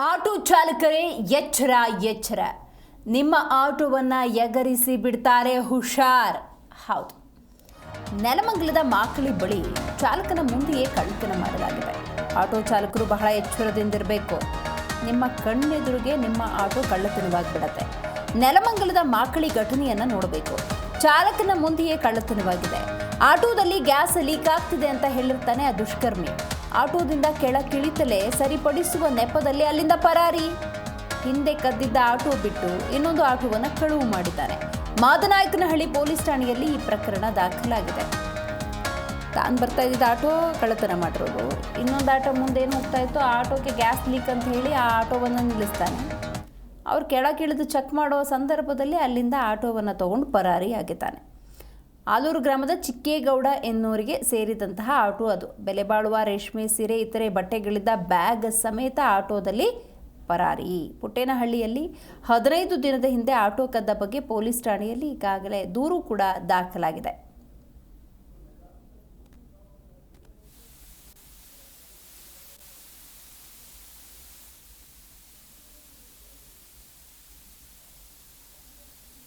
Auto ಚಾಲಕರೇ, ಎಚ್ಚರ ಎಚ್ಚರ. ನಿಮ್ಮ ಆಟೋವನ್ನು ಎಗರಿಸಿ ಬಿಡ್ತಾರೆ ಹುಷಾರ್. ಹೌದು. ನೆಲಮಂಗಲದ ಮಾಕಳಿ ಬಳಿ ಚಾಲಕನ ಮುಂದೆಯೇ ಕಳ್ಳತನ ಮಾಡಲಾಗಿದೆ. ಆಟೋ ಚಾಲಕರು ಬಹಳ ಎಚ್ಚರದಿಂದಿರಬೇಕು. ನಿಮ್ಮ ಕಣ್ಣೆದುರಿಗೆ ನಿಮ್ಮ ಆಟೋ ಕಳ್ಳತನವಾಗಿಬಿಡತ್ತೆ. ನೆಲಮಂಗಲದ ಮಾಕಳಿ ಘಟನೆಯನ್ನು ನೋಡಬೇಕು. ಚಾಲಕನ ಮುಂದೆಯೇ ಕಳ್ಳತನವಾಗಿದೆ. ಆಟೋದಲ್ಲಿ ಗ್ಯಾಸ್ ಲೀಕ್ ಆಗ್ತಿದೆ ಅಂತ ಹೇಳಿರ್ತಾನೆ ಆ ದುಷ್ಕರ್ಮಿ. ಆಟೋದಿಂದ ಕೆಳಕ್ಕಿಳಿತಲೇ ಸರಿಪಡಿಸುವ ನೆಪದಲ್ಲಿ ಅಲ್ಲಿಂದ ಪರಾರಿ. ಹಿಂದೆ ಕದ್ದಿದ್ದ ಆಟೋ ಬಿಟ್ಟು ಇನ್ನೊಂದು ಆಟೋವನ್ನು ಕಳುವು ಮಾಡಿದ್ದಾರೆ. ಮಾದನಾಯಕನಹಳ್ಳಿ ಪೊಲೀಸ್ ಠಾಣೆಯಲ್ಲಿ ಈ ಪ್ರಕರಣ ದಾಖಲಾಗಿದೆ. ತಾನು ಬರ್ತಾ ಇದ್ದಿದ್ದ ಆಟೋ ಕಳ್ಳತನ ಮಾಡಿರೋದು. ಇನ್ನೊಂದು ಆಟೋ ಮುಂದೆ ಏನು ಹೋಗ್ತಾ ಇತ್ತು? ಆ ಆಟೋಗೆ ಗ್ಯಾಸ್ ಲೀಕ್ ಅಂತ ಹೇಳಿ ಆ ಆಟೋವನ್ನು ನಿಲ್ಲಿಸ್ತಾನೆ. ಅವ್ರು ಕೆಳಗಿಳಿದು ಚೆಕ್ ಮಾಡೋ ಸಂದರ್ಭದಲ್ಲಿ ಅಲ್ಲಿಂದ ಆಟೋವನ್ನು ತಗೊಂಡು ಪರಾರಿಯಾಗಿದ್ದಾನೆ. ಆಲೂರು ಗ್ರಾಮದ ಚಿಕ್ಕೇಗೌಡ ಎನ್ನುವರಿಗೆ ಸೇರಿದಂತಹ ಆಟೋ ಅದು. ಬೆಲೆ ಬಾಳುವ ರೇಷ್ಮೆ ಸೀರೆ, ಇತರೆ ಬಟ್ಟೆಗಳಿದ್ದ ಬ್ಯಾಗ್ ಸಮೇತ ಆಟೋದಲ್ಲಿ ಪರಾರಿ. ಪುಟ್ಟೇನಹಳ್ಳಿಯಲ್ಲಿ ಹದಿನೈದು ದಿನದ ಹಿಂದೆ ಆಟೋ ಕದ್ದ ಬಗ್ಗೆ ಪೊಲೀಸ್ ಠಾಣೆಯಲ್ಲಿ ಈಗಾಗಲೇ ದೂರು ಕೂಡ ದಾಖಲಾಗಿದೆ.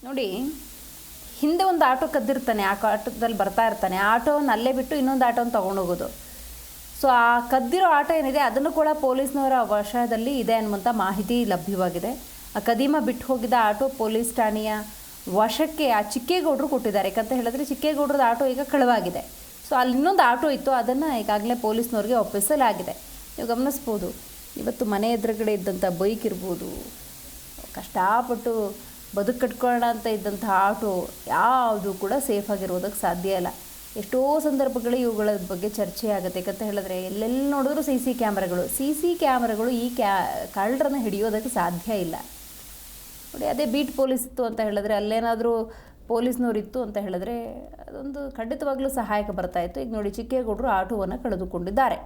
ನೋಡಿ ಹಿಂದೆ ಒಂದು ಆಟೋ ಕದ್ದಿರ್ತಾನೆ, ಆ ಆಟೋದಲ್ಲಿ ಬರ್ತಾ ಇರ್ತಾನೆ. ಆ ಆಟೋವನ್ನು ಅಲ್ಲೇ ಬಿಟ್ಟು ಇನ್ನೊಂದು ಆಟೋನ ತೊಗೊಂಡೋಗೋದು. ಸೊ ಆ ಕದ್ದಿರೋ ಆಟೋ ಏನಿದೆ, ಅದನ್ನು ಕೂಡ ಪೊಲೀಸ್ನವರ ವಶದಲ್ಲಿ ಇದೆ ಅನ್ನುವಂಥ ಮಾಹಿತಿ ಲಭ್ಯವಾಗಿದೆ. ಆ ಕದೀಮ ಬಿಟ್ಟು ಹೋಗಿದ್ದ ಆಟೋ ಪೊಲೀಸ್ ಠಾಣೆಯ ವಶಕ್ಕೆ ಆ ಚಿಕ್ಕೇಗೌಡರು ಕೊಟ್ಟಿದ್ದಾರೆ. ಯಾಕಂತ ಹೇಳಿದ್ರೆ ಚಿಕ್ಕೇಗೌಡರದ ಆಟೋ ಈಗ ಕಳವಾಗಿದೆ. ಸೊ ಅಲ್ಲಿ ಇನ್ನೊಂದು ಆಟೋ ಇತ್ತು, ಅದನ್ನು ಈಗಾಗಲೇ ಪೊಲೀಸ್ನವ್ರಿಗೆ ಒಪ್ಪಿಸಲಾಗಿದೆ. ನೀವು ಗಮನಿಸ್ಬೋದು, ಇವತ್ತು ಮನೆ ಎದುರುಗಡೆ ಇದ್ದಂಥ ಬೈಕ್ ಇರ್ಬೋದು, ಕಷ್ಟಪಟ್ಟು ಬದುಕು ಕಟ್ಕೊಳ್ಳೋಣ ಅಂತ ಇದ್ದಂಥ ಆಟೋ ಯಾವುದು ಕೂಡ ಸೇಫ್ ಆಗಿರೋದಕ್ಕೆ ಸಾಧ್ಯ ಇಲ್ಲ. ಎಷ್ಟೋ ಸಂದರ್ಭಗಳು ಇವುಗಳ ಬಗ್ಗೆ ಚರ್ಚೆ ಆಗುತ್ತೆ. ಯಾಕಂತ ಹೇಳಿದ್ರೆ ಎಲ್ಲೆಲ್ಲಿ ನೋಡಿದ್ರು ಸಿ ಸಿ ಕ್ಯಾಮ್ರಾಗಳು ಸಿ ಸಿ ಕ್ಯಾಮ್ರಾಗಳು ಈ ಕ್ಯಾ, ಕಳ್ಳರನ್ನ ಹಿಡಿಯೋದಕ್ಕೆ ಸಾಧ್ಯ ಇಲ್ಲ. ನೋಡಿ, ಅದೇ ಬೀಟ್ ಪೊಲೀಸ್ ಇತ್ತು ಅಂತ ಹೇಳಿದ್ರೆ ಅಲ್ಲೇನಾದರೂ ಪೊಲೀಸ್ನವ್ರು ಇತ್ತು ಅಂತ ಹೇಳಿದ್ರೆ ಅದೊಂದು ಖಂಡಿತವಾಗ್ಲೂ ಸಹಾಯಕ ಬರ್ತಾಯಿತ್ತು ಈಗ ನೋಡಿ, ಚಿಕ್ಕೇಗೌಡರು ಆಟೋವನ್ನು ಕಳೆದುಕೊಂಡಿದ್ದಾರೆ.